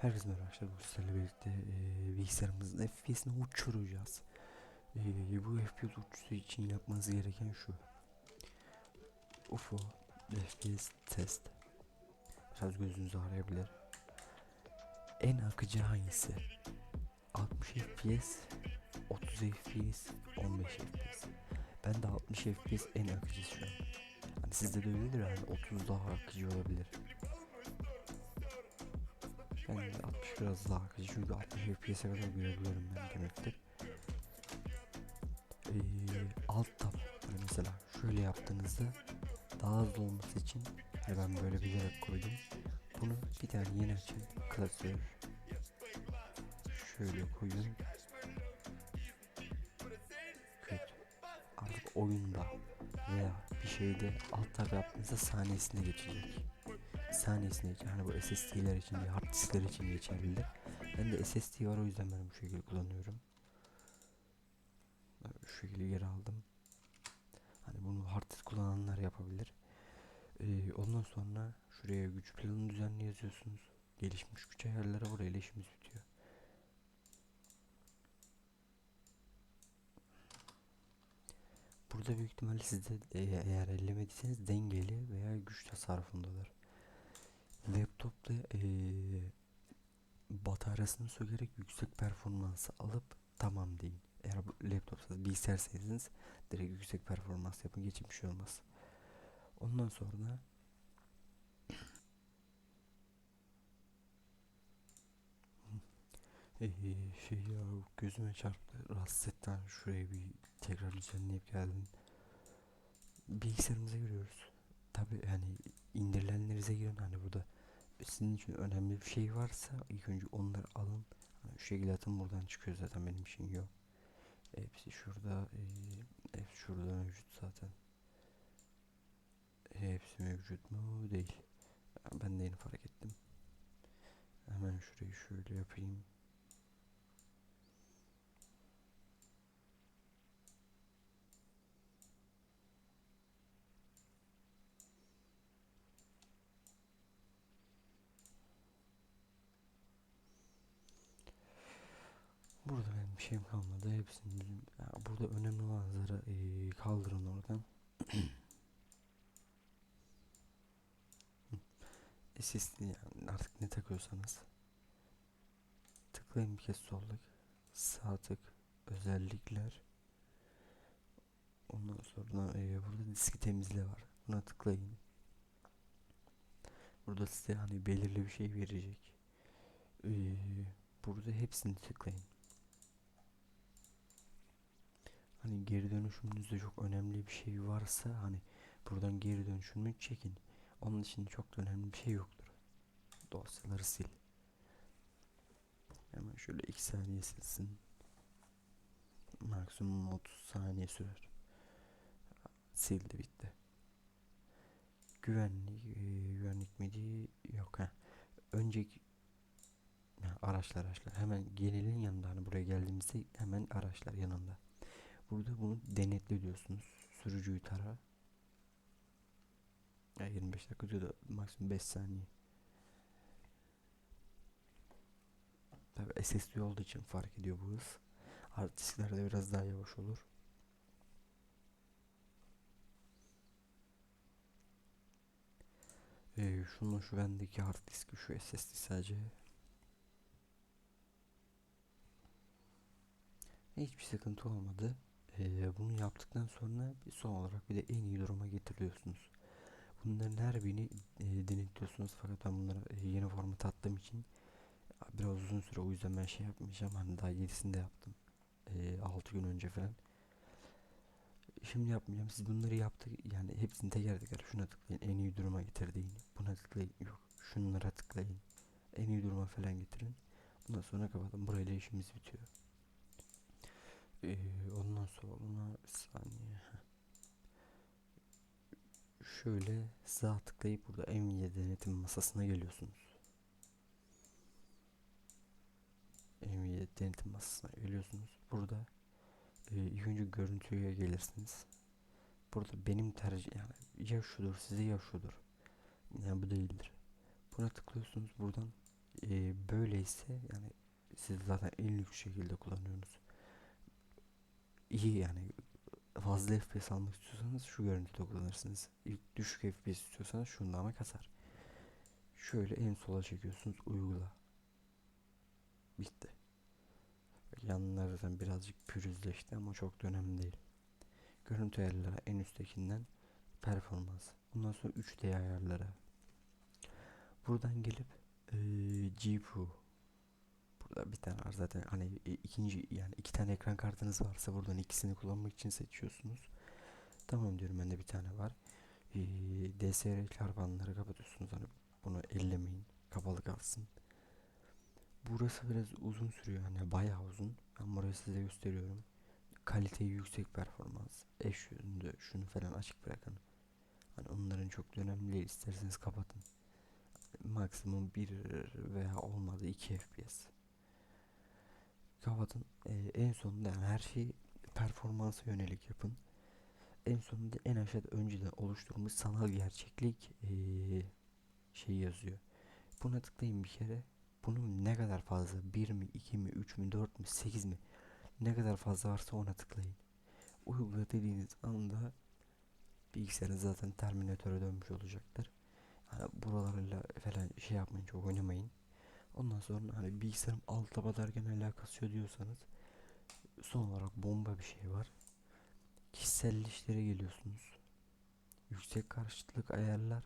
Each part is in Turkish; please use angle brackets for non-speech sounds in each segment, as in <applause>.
Herkese merhaba arkadaşlar. Bu sizlerle birlikte e, bilgisayarımızın FPS'ini uçuracağız. E, bu FPS uçuşu için yapmanız gereken şu. UFO FPS test. Biraz gözünüzü arayabilir. En akıcı hangisi? 60 FPS, 30 FPS, 15 FPS. Ben de 60 FPS en akıcısı şu an. Hani sizde de öyledir yani 30 daha akıcı olabilir. De 60 biraz daha akıcı çünkü 60 FPS'e kadar görebiliyorum ben demektir. Ee, alt tab. Hani mesela şöyle yaptığınızda daha hızlı olması için hani ben böyle bilerek koydum. Bunu bir tane yeni açın klasör. Şöyle koyun. Kötü artık oyunda veya bir şeyde alt tab yaptığınızda saniyesine geçecek saniyesine geçecek hani bu SSD'ler için değil hard diskler için geçerlidir ben de SSD var o yüzden ben bu şekilde kullanıyorum. Şu şekilde geri aldım. Hani bunu hard disk kullananlar yapabilir. Ee, ondan sonra şuraya güç planını düzenli yazıyorsunuz. Gelişmiş güç ayarları burayla işimiz bitiyor. Burada büyük ihtimalle sizde e, eğer ellemediyseniz dengeli veya güç tasarrufundadır. Laptopta e, bataryasını sökerek yüksek performansı alıp tamam deyin. Eğer bu laptopsa bilgisayarsaydınız direkt yüksek performans yapın geçin bir şey olmaz. Ondan sonra Ee, şey ya gözüme çarptı. Rahatsız etti. Hani şuraya bir tekrar düzenleyip geldim. Bilgisayarımıza giriyoruz tabi yani indirilenlerinize girin hani burada sizin için önemli bir şey varsa ilk önce onları alın. Hani şu şekilde atın buradan çıkıyor zaten benim için yok. Hepsi şurada hepsi şurada mevcut zaten. Hepsi mevcut mu? Değil. Ben de yeni fark ettim. Hemen şurayı şöyle yapayım Burada benim bir şeyim kalmadı. Hepsini ya burada önemli olanları eee, kaldırın oradan. <clears throat> SSD yani artık ne takıyorsanız. Tıklayın bir kez soldak sağ tık özellikler. Ondan sonra eee, burada diski temizle var. Buna tıklayın. Burada size hani belirli bir şey verecek. Eee, burada hepsini tıklayın hani geri dönüşümünüzde çok önemli bir şey varsa hani buradan geri dönüşümünü çekin. Onun için çok da önemli bir şey yoktur. Dosyaları sil. Hemen şöyle 2 saniye silsin. Maksimum 30 saniye sürer. Sildi bitti. Güvenlik, e, güvenlik miydi? Yok ha. Önceki araçlar araçlar. Hemen genelin yanında hani buraya geldiğimizde hemen araçlar yanında. Burada bunu denetle diyorsunuz. Sürücüyü tara. Ya 25 dakika diyor da maksimum 5 saniye. Tabi SSD olduğu için fark ediyor bu hız. Hard disklerde biraz daha yavaş olur. Ee, şunun şu bendeki hard diski şu SSD sadece. Hiçbir sıkıntı olmadı. Ee, bunu yaptıktan sonra bir son olarak bir de en iyi duruma getiriyorsunuz. Bunların her birini e, denetliyorsunuz fakat ben bunları e, yeni format attığım için biraz uzun süre o yüzden ben şey yapmayacağım. Hani daha 7'sinde yaptım. E, 6 gün önce falan. Şimdi yapmayacağım. Siz bunları yaptık yani hepsini teker teker şuna tıklayın en iyi duruma getirdiğini. Buna tıklayın. Yok. Şunlara tıklayın. En iyi duruma falan getirin. Bundan sonra kapatın. Burayla işimiz bitiyor. Ee, ondan sonra bir saniye. Şöyle sağ tıklayıp burada Nvidia denetim masasına geliyorsunuz. Nvidia denetim masasına geliyorsunuz. Burada e, ilk önce görüntüye gelirsiniz. Burada benim tercih yani ya şudur size ya şudur. Yani bu değildir. Buna tıklıyorsunuz buradan e, böyleyse yani siz zaten en lüks şekilde kullanıyorsunuz. İyi yani fazla FPS almak istiyorsanız şu görüntüde kullanırsınız. İlk düşük FPS istiyorsanız şunda ama kasar. Şöyle en sola çekiyorsunuz uygula. Bitti. Yanlar zaten birazcık pürüzleşti ama çok da önemli değil. Görüntü ayarları en üsttekinden performans. Bundan sonra 3D ayarları. Buradan gelip eee GPU bir tane var zaten hani e, ikinci yani iki tane ekran kartınız varsa buradan ikisini kullanmak için seçiyorsunuz. Tamam diyorum bende bir tane var. Ee, DSR çarpanları kapatıyorsunuz hani bunu ellemeyin kapalı kalsın. Burası biraz uzun sürüyor hani bayağı uzun. Ben burayı size gösteriyorum. Kaliteyi yüksek performans. Eş yönünde şunu falan açık bırakın. Hani onların çok önemli değil. İsterseniz kapatın. Maksimum 1 veya olmadı 2 FPS. Kapatın. Ee, en sonunda yani her şeyi performansa yönelik yapın. En sonunda en aşağıda önceden oluşturulmuş sanal gerçeklik ee, şey yazıyor. Buna tıklayın bir kere. Bunun ne kadar fazla 1 mi 2 mi 3 mü 4 mü 8 mi ne kadar fazla varsa ona tıklayın. Uygula dediğiniz anda bilgisayarınız zaten terminatöre dönmüş olacaktır. Yani buralarla falan şey yapmayın çok oynamayın. Ondan sonra hani bilgisayarım alta batarken hala kasıyor diyorsanız son olarak bomba bir şey var. Kişisel işlere geliyorsunuz. Yüksek karşıtlık ayarlar.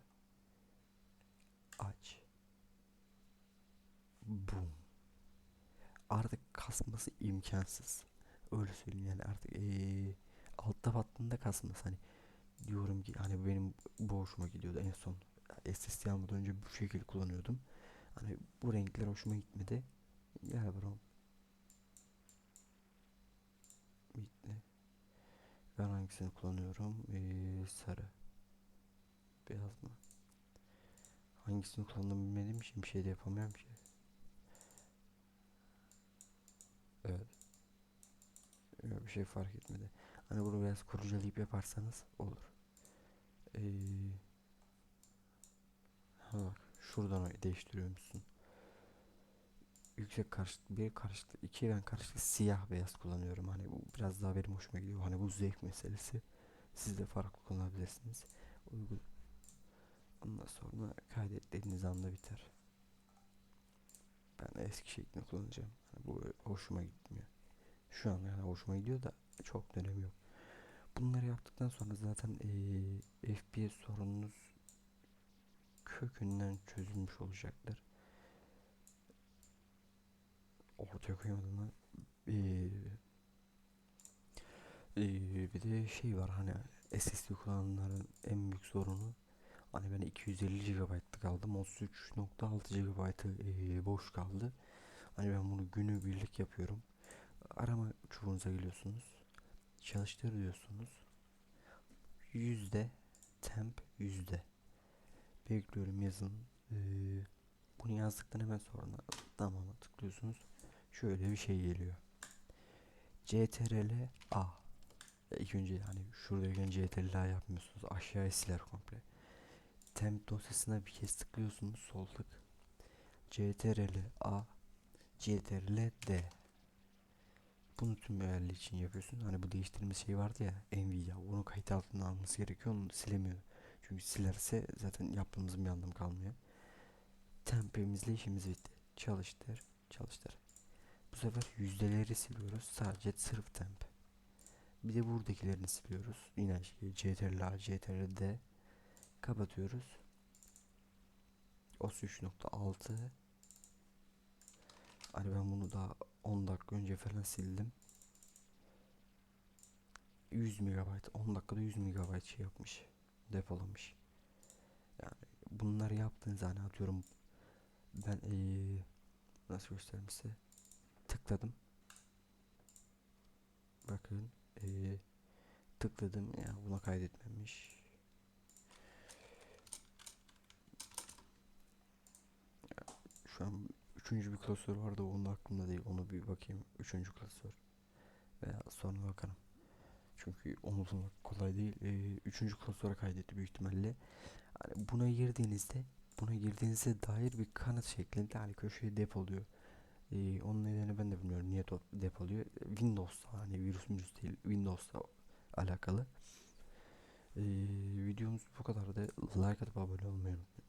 Aç. Boom. Artık kasması imkansız. Öyle söyleyeyim yani artık ee, altta battığında kasması hani diyorum ki hani benim bu gidiyordu en son SSD almadan önce bu şekilde kullanıyordum. Hani bu renkler hoşuma gitmedi. Gel bro. Bitti. Ben hangisini kullanıyorum? Ee, sarı. Beyaz mı? Hangisini kullandığımı bilmediğim için bir şey de yapamıyorum ki. Evet. Yok, bir şey fark etmedi. Hani bunu biraz kurcalayıp yaparsanız olur. Ee, ha bak şuradan değiştiriyor musun? Yüksek karşılık bir karşılık iki ben karşılık siyah beyaz kullanıyorum. Hani bu biraz daha benim hoşuma gidiyor. Hani bu zevk meselesi. Siz de farklı kullanabilirsiniz. Uygun. Ondan sonra kaydet dediğiniz anda biter. Ben eski şeklini kullanacağım. Hani bu hoşuma gitmiyor. Şu an yani hoşuma gidiyor da çok dönem yok. Bunları yaptıktan sonra zaten ee, FPS sorununuz kökünden çözülmüş olacaktır. Ortaya koyamadım lan. Ee, ee, bir de şey var hani SSD kullananların en büyük sorunu hani ben 250 GB'lık aldım 33.6 GB'ı ee, boş kaldı. Hani ben bunu günü birlik yapıyorum. Arama çubuğunuza geliyorsunuz. Çalıştır diyorsunuz. Yüzde temp yüzde. Bekliyorum yazın. Ee, bunu yazdıktan hemen sonra tamam'a tıklıyorsunuz. Şöyle bir şey geliyor. CTRL A. İlk önce hani şuradayken CTRL A yapmıyorsunuz. Aşağıya siler komple. Temp dosyasına bir kez tıklıyorsunuz sol tık. CTRL A CTRL D bunu tüm ayarlı için yapıyorsun. Hani bu değiştirme şey vardı ya Nvidia. Onu kayıt altına alması gerekiyor. Onu silemiyor. Çünkü silerse zaten yaptığımızın bir anlamı kalmıyor. Tempemizle işimiz bitti. Çalıştır. Çalıştır. Bu sefer yüzdeleri siliyoruz. Sadece sırf temp. Bir de buradakilerini siliyoruz. Yine CTRL A, CTRL D kapatıyoruz. OS 3.6 Hani ben bunu daha 10 dakika önce falan sildim. 100 MB 10 dakikada 100 MB şey yapmış. Depolamış. Yani bunları yaptığınız hani atıyorum ben ee, nasıl göstereyim size? Tıkladım. Bakın ee, tıkladım. Ya yani buna kaydetmemiş. Şu an üçüncü bir klasör vardı onun aklımda değil. Onu bir bakayım. Üçüncü klasör. Veya sonra bakarım çünkü unutulmak kolay değil ee, üçüncü klasöre kaydetti büyük ihtimalle yani buna girdiğinizde buna girdiğinize dair bir kanıt şeklinde hani köşeye depoluyor. Ee, onun nedeni ben de bilmiyorum niye depoluyor. Windows'ta hani virüs virüs değil Windows'ta alakalı. Ee, videomuz bu kadardı. Like atıp abone olmayı unutmayın.